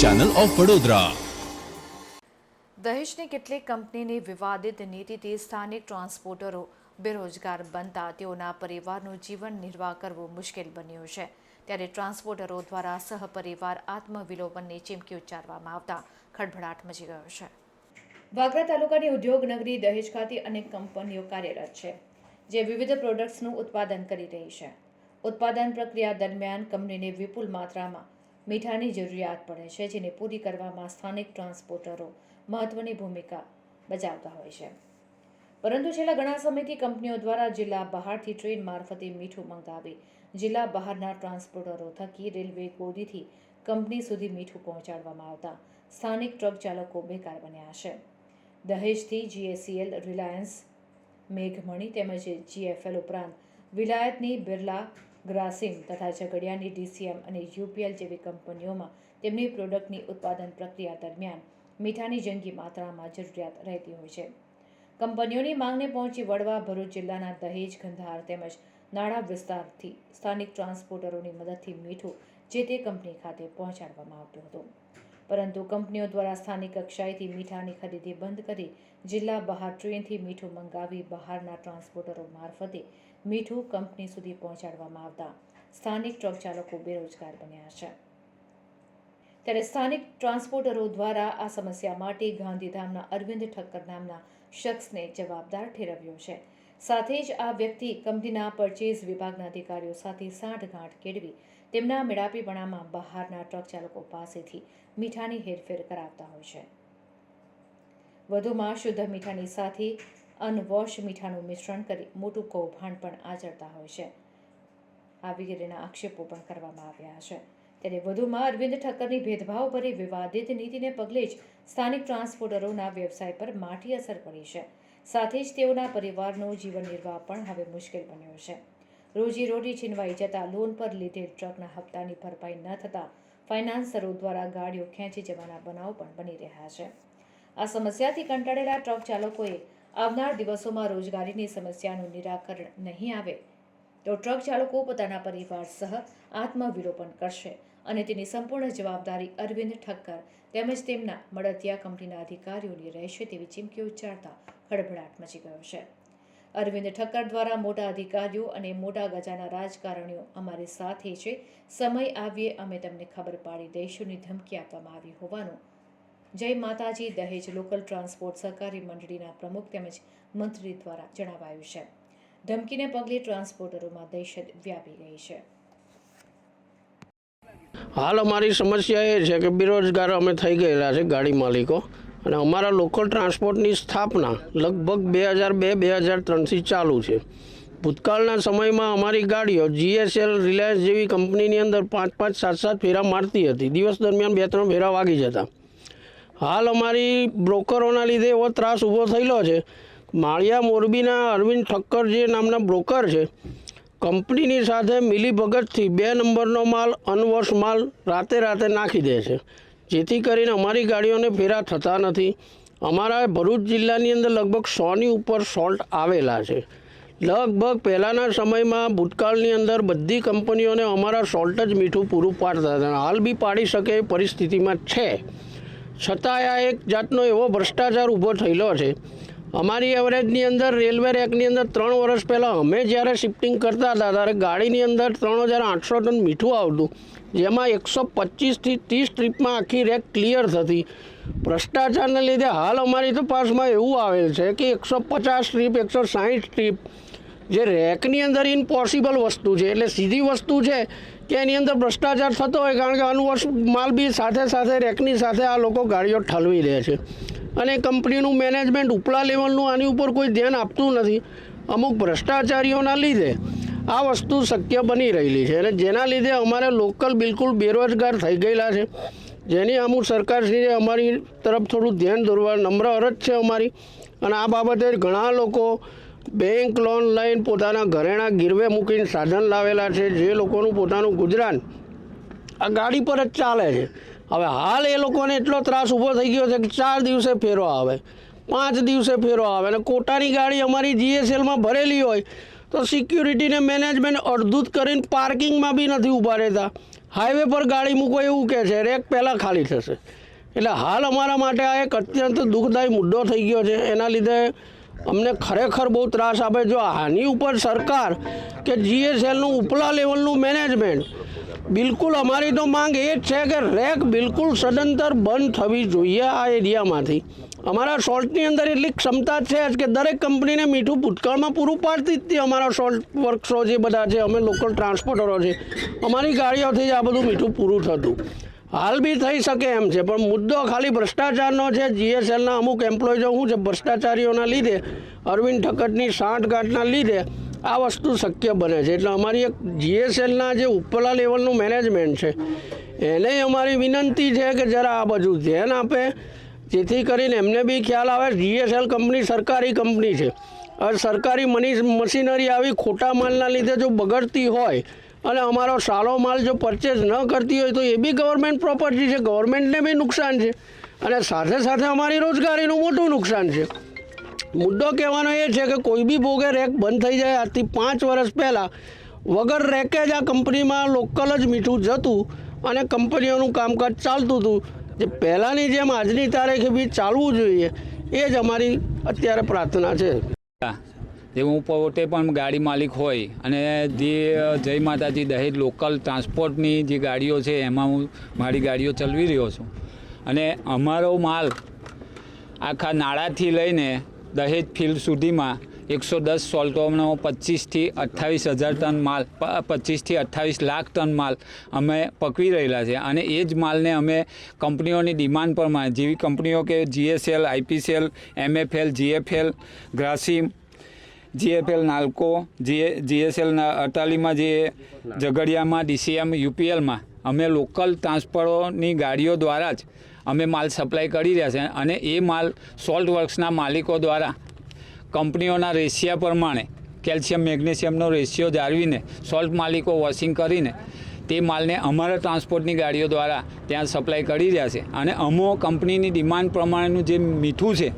Channel of Vadodara દહેજની કેટલીક કંપનીની વિવાદિત નીતિથી સ્થાનિક ટ્રાન્સપોર્ટરો બેરોજગાર બનતા તેઓના પરિવારનું જીવન નિર્વાહ કરવું મુશ્કેલ બન્યું છે. ત્યારે ટ્રાન્સપોર્ટરો દ્વારા સહપરિવાર આત્મવિલોપનની ચીમકી ઉચ્ચારવામાં આવતા ખળભળાટ મચી ગયો છે. વાગરા તાલુકાની ઉદ્યોગ નગરી દહેજ ખાતે અનેક કંપનીઓ કાર્યરત છે જે વિવિધ પ્રોડક્ટ્સનું ઉત્પાદન કરી રહી છે. ઉત્પાદન પ્રક્રિયા દરમિયાન કંપનીને વિપુલ માત્રામાં મીઠાની જરૂરિયાત પડે છે, જેને પૂરી કરવામાં સ્થાનિક ટ્રાન્સપોર્ટરો મહત્ત્વની ભૂમિકા બજાવતા હોય છે. પરંતુ છેલ્લા ઘણા સમયથી કંપનીઓ દ્વારા જિલ્લા બહારથી ટ્રેન મારફતે મીઠું મંગાવી જિલ્લા બહારના ટ્રાન્સપોર્ટરો થકી રેલવે ગોદીથી કંપની સુધી મીઠું પહોંચાડવામાં આવતા સ્થાનિક ટ્રક ચાલકો બેકાર બન્યા છે. દહેજથી જીએસીએલ રિલાયન્સ, મેઘમણી તેમજ જીએફએલ ઉપરાંત વિલાયતની બિરલા ગ્રાસિમ તથા ઝઘડિયાની ડીસીએમ અને યુપીએલ જેવી કંપનીઓમાં તેમની પ્રોડક્ટની ઉત્પાદન પ્રક્રિયા દરમિયાન મીઠાની જંગી માત્રામાં જરૂરિયાત રહેતી હોય છે. કંપનીઓની માંગને પહોંચી વળવા ભરૂચ જિલ્લાના દહેજ, ગંધાર તેમજ નાણાં વિસ્તારથી સ્થાનિક ટ્રાન્સપોર્ટરોની મદદથી મીઠું જે તે કંપની ખાતે પહોંચાડવામાં આવતું હતું. પરંતુ કંપનીઓ દ્વારા સ્થાનિક કક્ષાએથી મીઠાની ખરીદી બંધ કરી જિલ્લા બહાર ટ્રેનથી મીઠું મંગાવી બહારના ટ્રાન્સપોર્ટરો મારફતે મીઠું કંપની સુધી પહોંચાડવામાં આવતા સ્થાનિક ટ્રક ચાલકો બેરોજગાર બન્યા છે. ત્યારે સ્થાનિક ટ્રાન્સપોર્ટરો દ્વારા આ સમસ્યા માટે ગાંધીધામના અરવિંદ ઠક્કર નામના શખ્સને જવાબદાર ઠેરવ્યો છે. સાથે જ આ વ્યક્તિ કંપનીના પરચેઝ વિભાગના અધિકારીઓ સાથે સાંઠગાંઠ કેળવી તેમના મેળાપીપણામાં બહારના ટ્રક ચાલકો પાસેથી મીઠાની હેરફેર કરાવતા હોય છે. વધુમાં શુદ્ધ મીઠાની સાથે અનવોશ મીઠાનું મિશ્રણ કરી મોટું કૌભાંડ પણ આચરતા હોય છે. આ વગેરેના આક્ષેપો પણ કરવામાં આવ્યા છે. ત્યારે વધુમાં અરવિંદ ઠક્કરની ભેદભાવભરી વિવાદિત નીતિને પગલે જ સ્થાનિક ટ્રાન્સપોર્ટરોના વ્યવસાય પર માઠી અસર પડી છે. સાથે જ તેઓના પરિવારનો જીવન નિર્વાહ પણ હવે મુશ્કેલ બન્યો છે. રોજીરોટી છીનવાઈ જતા લોન પર લીધેલ ટ્રકના હપ્તાની ભરપાઈ ન થતાં ફાઇનાન્સરો દ્વારા ગાડીઓ ખેંચી જવાના બનાવ પણ બની રહ્યા છે. આ સમસ્યાથી કંટાળેલા ટ્રક ચાલકોએ આવનાર દિવસોમાં રોજગારીની સમસ્યાનું નિરાકરણ નહીં આવે તો ટ્રક ચાલકો પોતાના પરિવાર સહ આત્મવિલોપન કરશે અને તેની સંપૂર્ણ જવાબદારી અરવિંદ ઠક્કર તેમજ તેમના મળતિયા કંપનીના અધિકારીઓની રહેશે તેવી ચીમકી ઉચ્ચારતા ખળભળાટ મચી ગયો છે. અરવિંદ ઠક્કર દ્વારા મોટા અધિકારીઓ અને મોટા ગજાના રાજકારણીઓ અમારી સાથે છે. સમય આવીએ અમે તમને ખબર પાડી દઈશુંની ધમકી આપવામાં આવી હોવાનું જય માતાજી, દહેજ લોકલ ટ્રાન્સપોર્ટ સહકારી મંડળીના પ્રમુખ તેમજ મંત્રી દ્વારા જણાવાયું છે. ધમકીને પગલે ટ્રાન્સપોર્ટરોમાં દહેશત વ્યાપી ગઈ છે. હાલ અમારી સમસ્યા એ છે કે બેરોજગાર અમે થઈ ગયેલા છે ગાડી માલિકો અને અમારા લોકલ ટ્રાન્સપોર્ટની સ્થાપના લગભગ બે હજાર બે બે હજાર ત્રણથી ચાલુ છે. ભૂતકાળના સમયમાં અમારી ગાડીઓ જીએસએલ રિલાયન્સ જેવી કંપનીની અંદર પાંચ પાંચ સાત સાત ફેરા મારતી હતી. દિવસ દરમિયાન બે ત્રણ ફેરા વાગી જતા. હાલ અમારી બ્રોકરોના લીધે એવો ત્રાસ ઊભો થયેલો છે. માળિયા મોરબીના અરવિંદ ઠક્કર જે નામના બ્રોકર છે, કંપનીની સાથે મિલીભગતથી બે નંબરનો માલ અનવોશ માલ રાતે રાતે નાખી દે છે. જેથી કરીને અમારી ગાડીઓને ફેરા થતા નથી. અમારા ભરૂચ જિલ્લાની અંદર લગભગ સોની ઉપર સોલ્ટ આવેલા છે. લગભગ પહેલાંના સમયમાં ભૂતકાળની અંદર બધી કંપનીઓને અમારા સોલ્ટ જ મીઠું પૂરું પાડતા હતા. હાલ બી પાડી શકે એ પરિસ્થિતિમાં છે. છતાંય આ એક જાતનો એવો ભ્રષ્ટાચાર ઊભો થયેલો છે. અમારી એવરેજની અંદર રેલવે રેકની અંદર ત્રણ વર્ષ પહેલાં અમે જ્યારે શિફ્ટિંગ કરતા હતા ત્યારે ગાડીની અંદર ત્રણ હજાર આઠસો ટન મીઠું આવતું. જેમાં એકસો પચીસથી ત્રીસ ટ્રીપમાં આખી રેક ક્લિયર થતી. ભ્રષ્ટાચારને લીધે હાલ અમારી તપાસમાં એવું આવેલ છે કે એકસો પચાસ ટ્રીપ એકસો સાહીઠ ટ્રીપ જે રેકની અંદર ઇમ્પોસિબલ વસ્તુ છે, એટલે સીધી વસ્તુ છે કે એની અંદર ભ્રષ્ટાચાર થતો હોય, કારણ કે અનુવર્ષ માલ બી સાથે સાથે, રેકની સાથે આ લોકો ગાડીઓ ઠલવી દે છે. અને કંપનીનું મેનેજમેન્ટ ઉપલા લેવલનું આની ઉપર કોઈ ધ્યાન આપતું નથી. અમુક ભ્રષ્ટાચારીઓના લીધે આ વસ્તુ શક્ય બની રહેલી છે. અને જેના લીધે અમારે લોકલ બિલકુલ બેરોજગાર થઈ ગયેલા છે. જેની અમુક સરકારશ્રીએ અમારી તરફ થોડું ધ્યાન દોરવા, નમ્ર અરજ છે અમારી. અને આ બાબતે ઘણા લોકો બેંક લોન લઈને પોતાના ઘરેણા ગીરવે મૂકીને સાધન લાવેલા છે, જે લોકોનું પોતાનું ગુજરાન આ ગાડી પર જ ચાલે છે. હવે હાલ એ લોકોને એટલો ત્રાસ ઊભો થઈ ગયો છે કે ચાર દિવસે ફેરો આવે, પાંચ દિવસે ફેરો આવે અને કોટાની ગાડી અમારી જીએસએલમાં ભરેલી હોય તો સિક્યુરિટીને મેનેજમેન્ટ અડધું કરીને પાર્કિંગમાં બી નથી ઊભા રહેતા. હાઈવે પર ગાડી મૂકો એવું કહે છે, રેક પહેલાં ખાલી થશે. એટલે હાલ અમારા માટે આ એક અત્યંત દુઃખદાયી મુદ્દો થઈ ગયો છે. એના લીધે અમને ખરેખર બહુ ત્રાસ આપે જો આની ઉપર સરકાર કે જીએસએલનું ઉપલા લેવલનું મેનેજમેન્ટ બિલકુલ અમારી તો માંગ એ જ છે કે રેક બિલકુલ સદંતર બંધ થવી જોઈએ આ એરિયામાંથી અમારા સોલ્ટની અંદર એટલી ક્ષમતા છે જ કે દરેક કંપનીને મીઠું ભૂતકાળમાં પૂરું પાડતી જ હતી અમારા સોલ્ટ વર્કસો જે બધા છે, અમે લોકલ ટ્રાન્સપોર્ટરો છે. અમારી ગાડીઓથી જ આ બધું મીઠું પૂરું થતું. હાલ બી થઈ શકે એમ છે, પણ મુદ્દો ખાલી ભ્રષ્ટાચારનો છે. જીએસએલના અમુક એમ્પ્લોઈઝો શું છે, ભ્રષ્ટાચારીઓના લીધે, અરવિંદ ઠક્કરની સાંઠગાંઠના લીધે આ વસ્તુ શક્ય બને છે. એટલે અમારી એક જીએસએલના જે ઉપરલા લેવલનું મેનેજમેન્ટ છે, એને અમારી વિનંતી છે કે જરા આ બાજુ ધ્યાન આપે. જેથી કરીને એમને બી ખ્યાલ આવે, જીએસએલ કંપની સરકારી કંપની છે. હવે સરકારી મની મશીનરી આવી ખોટા માલના લીધે જો બગડતી હોય અને અમારો સારો માલ જો પરચેઝ ન કરતી હોય તો એ બી ગવર્મેન્ટ પ્રોપર્ટી છે. ગવર્મેન્ટને બી નુકસાન છે. અને સાથે સાથે અમારી રોજગારીનું મોટું નુકસાન છે. મુદ્દો કહેવાનો એ છે કે કોઈ બી ભોગે રેક બંધ થઈ જાય. આજથી પાંચ વર્ષ પહેલાં વગર રેકે જ આ કંપનીમાં લોકલ જ મીઠું જતું અને કંપનીઓનું કામકાજ ચાલતું હતું. જે પહેલાંની જેમ આજની તારીખે બી ચાલવું જોઈએ. એ જ અમારી અત્યારે પ્રાર્થના છે. જે હું પોતે પણ ગાડી માલિક હોય અને જે જય માતાજી દહેજ લોકલ ટ્રાન્સપોર્ટની જે ગાડીઓ છે, એમાં હું મારી ગાડીઓ ચલાવી રહ્યો છું. અને અમારો માલ આખા નાળાથી લઈને દહેજ ફિલ્ડ સુધીમાં એકસો દસ સોલ્ટોનો પચીસથી અઠ્ઠાવીસ હજાર ટન માલ પચીસથી અઠ્ઠાવીસ લાખ ટન માલ અમે પકવી રહેલા છે. અને એ જ માલને અમે કંપનીઓની ડિમાન્ડ પ્રમાણે, જેવી કંપનીઓ કે GSL IPCL MFL GFL Grasim GFL, NALCO, જીએ જીએસએલના અટાલીમાં, જે ઝઘડિયામાં, ડીસીએમ, યુપીએલમાં, અમે લોકલ ટ્રાન્સફરોની ગાડીઓ દ્વારા જ અમે માલ સપ્લાય કરી રહ્યા છે અને એ માલ સોલ્ટ વર્ક્સના માલિકો દ્વારા કંપનીઓના રેશિયા પ્રમાણે, કેલ્શિયમ, મેગ્નેશિયમનો રેશિયો જાળવીને, સોલ્ટ માલિકો વોશિંગ કરીને, તે માલને અમારા ટ્રાન્સપોર્ટની ગાડીઓ દ્વારા ત્યાં સપ્લાય કરી રહ્યા છે. અને અમો કંપનીની ડિમાન્ડ પ્રમાણેનું જે મીઠું છે,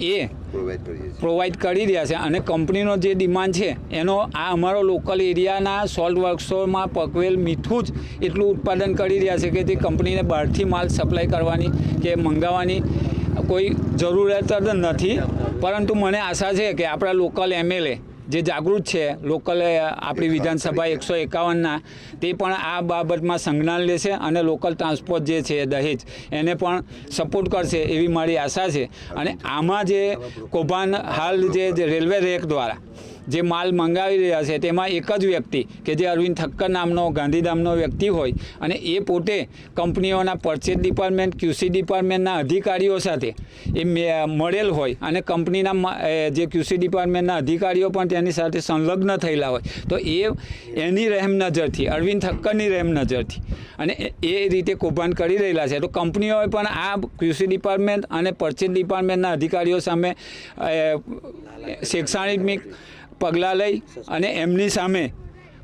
એ પ્રોવાઈડ કરી રહ્યા છે અને કંપનીનો જે ડિમાન્ડ છે, એનો આ અમારો લોકલ એરિયાના સોલ્ટ વર્કશોપમાં પકવેલ મીઠું જ એટલું ઉત્પાદન કરી રહ્યા છે કે તે કંપનીને બહારથી માલ સપ્લાય કરવાની કે મંગાવવાની કોઈ જરૂરિયાત જ નથી. પરંતુ મને આશા છે કે આપણા લોકલ એમએલએ જે જાગૃત છે લોકલ આપણી વિધાનસભા એકસો એકાવનના તે પણ આ બાબતમાં સંજ્ઞાન લેશે અને લોકલ ટ્રાન્સપોર્ટ જે છે દહેજ એને પણ સપોર્ટ કરશે એવી મારી આશા છે. અને આમાં જે કૌભાંડ હાલ જે જે રેલવે રેક દ્વારા જે માલ મંગાવી રહ્યા છે, તેમાં એક જ વ્યક્તિ કે જે અરવિંદ ઠક્કર નામનો ગાંધીધામનો વ્યક્તિ હોય અને એ પોતે કંપનીઓના પરચેજ ડિપાર્ટમેન્ટ, ક્યુસી ડિપાર્ટમેન્ટના અધિકારીઓ સાથે એ મળેલ હોય અને કંપનીના જે ક્યુસી ડિપાર્ટમેન્ટના અધિકારીઓ પણ તેની સાથે સંલગ્ન થયેલા હોય. તો એ, એની રહેમ નજરથી, અરવિંદ ઠક્કરની રહેમ નજરથી અને એ- રીતે કૌભાંડ કરી રહેલા છે. તો કંપનીઓએ પણ આ કૃષિ ડિપાર્ટમેન્ટ અને પરચેજ ડિપાર્ટમેન્ટના અધિકારીઓ સામે શૈક્ષણિક પગલાં લઈ અને એમની સામે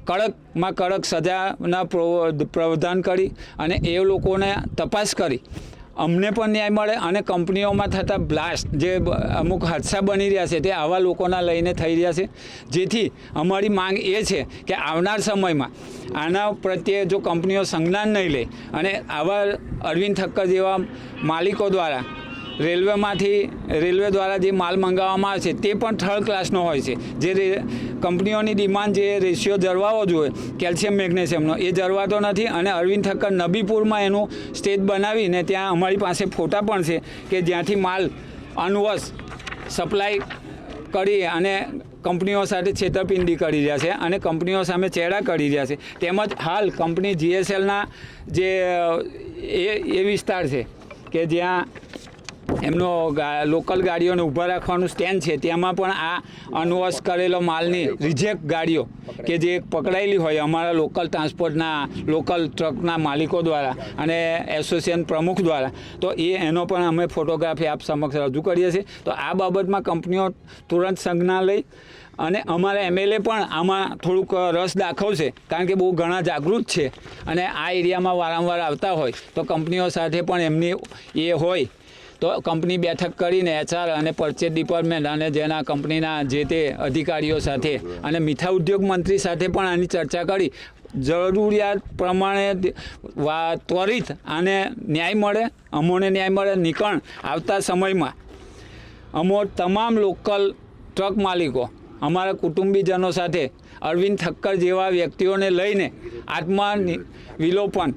કડકમાં કડક સજાના પ્રો- પ્રાવધાન કરી અને એ લોકોને તપાસ કરી. અમને પણ ન્યાય મળે અને કંપનીઓમાં થતા બ્લાસ્ટ જે અમુક હાદસા બની રહ્યા છે તે આવા લોકોના લઈને થઈ રહ્યા છે. જેથી અમારી માંગ એ છે કે આવનાર સમયમાં આના પ્રત્યે જો કંપનીઓ સંજ્ઞાન નહીં લે અને આવા અરવિંદ ઠક્કર જેવા માલિકો દ્વારા રેલવેમાંથી રેલવે દ્વારા જે માલ મંગાવવામાં આવે છે, તે પણ થર્ડ ક્લાસનો હોય છે. જે કંપનીઓની ડિમાન્ડ જે રેશિયો જળવાવો જોઈએ, કેલ્શિયમ, મેગ્નેશિયમનો, એ જળવાતો નથી અને અરવિંદ ઠક્કર નબીપુરમાં એનું સ્ટેજ બનાવીને ત્યાં અમારી પાસે ફોટા પણ છે કે જ્યાંથી માલ અનવશ સપ્લાય કરી અને કંપનીઓ સાથે છેતરપિંડી કરી રહ્યા છે અને કંપનીઓ સામે ચેડા કરી રહ્યા છે. તેમજ હાલ કંપની જીએસએલના જે, એ એ વિસ્તાર છે કે જ્યાં એમનો લોકલ ગાડીઓને ઊભા રાખવાનું સ્ટેન્ડ છે. તેમાં પણ આ અનવોશ કરેલો માલની રિજેક્ટ ગાડીઓ કે જે પકડાયેલી હોય અમારા લોકલ ટ્રાન્સપોર્ટના લોકલ ટ્રકના માલિકો દ્વારા અને એસોસિએશન પ્રમુખ દ્વારા. તો એ એનો પણ અમે ફોટોગ્રાફી આપ સમક્ષ રજૂ કરીએ છીએ. તો આ બાબતમાં કંપનીઓ તુરંત સંજ્ઞા લઈ અને અમારા એમએલએ પણ આમાં થોડુંક રસ દાખવશે, કારણ કે બહુ ઘણા જાગૃત છે અને આ એરિયામાં વારંવાર આવતા હોય તો કંપનીઓ સાથે પણ એમની એ હોય. તો કંપની બેઠક કરીને એચઆર અને પરચેજ ડિપાર્ટમેન્ટ અને જેના કંપનીના જે તે અધિકારીઓ સાથે અને મીઠા ઉદ્યોગ મંત્રી સાથે પણ આની ચર્ચા કરી. જરૂરિયાત પ્રમાણે ત્વરિત આને ન્યાય મળે, અમોને ન્યાય મળે, નિકણ આવતા સમયમાં. અમો તમામ લોકલ ટ્રક માલિકો, અમારા કુટુંબીજનો સાથે અરવિંદ ઠક્કર જેવા વ્યક્તિઓને લઈને આત્મા વિલોપન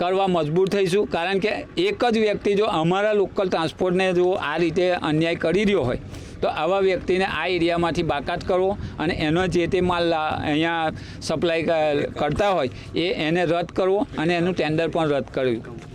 કરવા મજબૂર થઈશું. કારણ કે એક જ વ્યક્તિ જો અમારા લોકલ ટ્રાન્સપોર્ટને જો આ રીતે અન્યાય કરી રહ્યો હોય, તો આવા વ્યક્તિને આ એરિયામાંથી બાકાત કરવો અને એનો જે તે માલ અહીંયા સપ્લાય કરતા હોય, એ એને રદ કરવો અને એનું ટેન્ડર પણ રદ કરવું